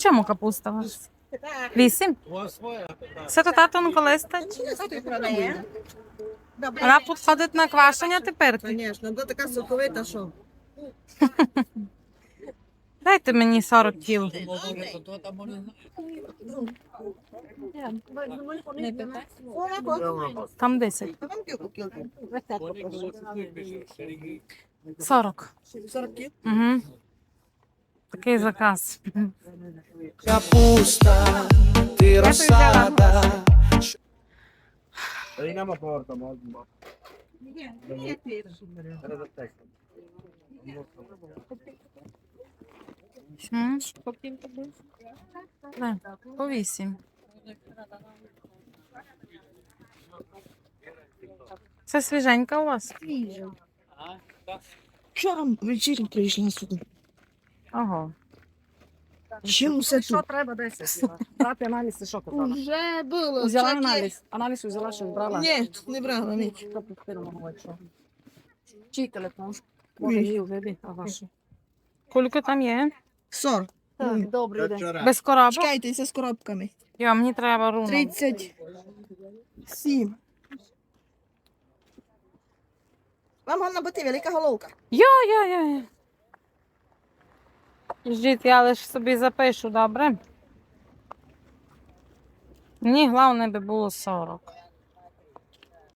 чому капуста у вас? Вісім? Це то тато продає? Вона підходить на квашення тепер. Звісно, то така соковита, що. Дайте мені 40 кіл. Там 10. А вам кілку кілку? 40. 40 кіл? Угу. Такий заказ. Капуста, ти розсада. A porta, ma Ні, ні, ти. По 8. Це свіженька у вас? Свіжа. Вчора ввечері прийшла сюди. Ого. Чим все Що треба десь? Брати аналіз, що казала? Уже було. Взяла аналіз. Аналіз взяла, що брала? Ні, не брала ні. Що підтримала, говорить, що? Чий телефон? Може, її вибі, а вашу? Кульки там є? 40. Так, добрий день. Без коробок? Чекайтеся з коробками. Йо, мені треба руно. 37. Вам головне бути велика головка. Йо-йо-йо. Ждіть, я лише собі запишу, добре? Мені головне би було 40.